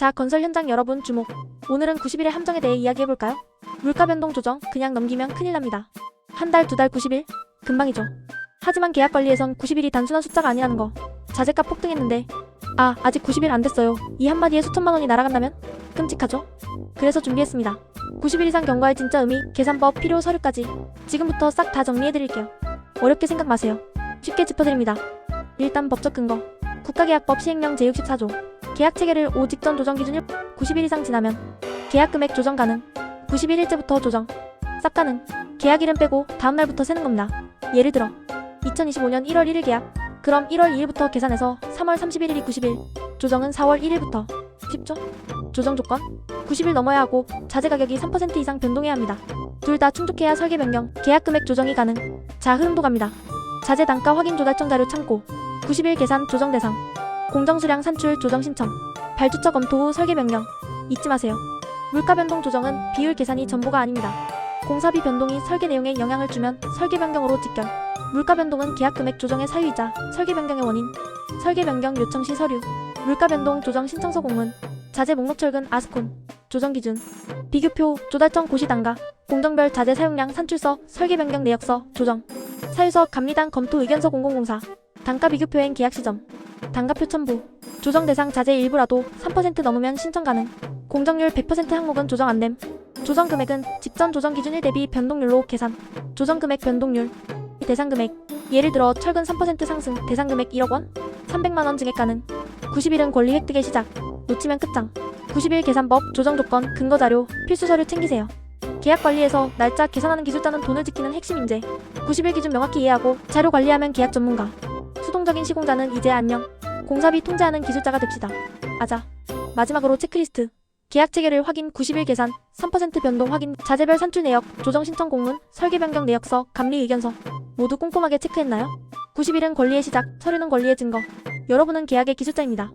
자, 건설 현장 여러분 주목. 오늘은 90일의 함정에 대해 이야기해볼까요? 물가 변동 조정 그냥 넘기면 큰일 납니다. 한 달, 두 달 90일? 금방이죠. 하지만 계약 관리에선 90일이 단순한 숫자가 아니라는 거. 자재값 폭등했는데 아, 아직 90일 안 됐어요. 이 한마디에 수천만 원이 날아간다면? 끔찍하죠? 그래서 준비했습니다. 90일 이상 경과의 진짜 의미, 계산법, 필요 서류까지 지금부터 싹 다 정리해드릴게요. 어렵게 생각 마세요. 쉽게 짚어드립니다. 일단 법적 근거. 국가계약법 시행령 제64조. 계약 체계를 5 직전 조정 기준일 90일 이상 지나면 계약 금액 조정 가능. 91일째부터 조정. 싹 가능. 계약 일은 빼고 다음 날부터 세는 겁니다. 예를 들어 2025년 1월 1일 계약. 그럼 1월 2일부터 계산해서 3월 31일이 90일. 조정은 4월 1일부터. 쉽죠? 조정 조건 90일 넘어야 하고 자재 가격이 3% 이상 변동해야 합니다. 둘 다 충족해야 설계 변경, 계약 금액 조정이 가능. 자, 흐름도 갑니다. 자재 단가 확인 조달청 자료 참고 90일 계산 조정 대상 공정 수량 산출 조정 신청 발주처 검토 후 설계 변경 잊지 마세요. 물가 변동 조정은 비율 계산이 전부가 아닙니다. 공사비 변동이 설계 내용에 영향을 주면 설계 변경으로 직결. 물가 변동은 계약 금액 조정의 사유이자 설계 변경의 원인. 설계 변경 요청 시 서류. 물가 변동 조정 신청서 공문. 자재 목록 철근 아스콘. 조정 기준. 비교표 조달청 고시 단가. 공정별 자재 사용량 산출서 설계 변경 내역서 조정. 사유서 감리단 검토 의견서 공공공사. 단가 비교표엔 계약 시점. 단가표 첨부. 조정 대상 자재 일부라도 3% 넘으면 신청 가능. 공정률 100% 항목은 조정 안 됨. 조정 금액은 직전 조정 기준일 대비 변동률로 계산. 조정 금액 변동률. 대상 금액. 예를 들어 철근 3% 상승 대상 금액 1억 원. 300만 원 증액 가능. 90일은 권리 획득의 시작. 놓치면 끝장. 90일 계산법 조정 조건 근거 자료 필수 서류 챙기세요. 계약 관리에서 날짜 계산하는 기술자는 돈을 지키는 핵심 인재. 90일 기준 명확히 이해하고 자료 관리하면 계약 전문가. 수동적인 시공자는 이제 안녕. 공사비 통제하는 기술자가 됩시다. 아자. 마지막으로 체크리스트. 계약 체계를 확인 90일 계산, 3% 변동 확인, 자재별 산출 내역, 조정 신청 공문, 설계 변경 내역서, 감리 의견서. 모두 꼼꼼하게 체크했나요? 90일은 권리의 시작, 서류는 권리의 증거. 여러분은 계약의 기술자입니다.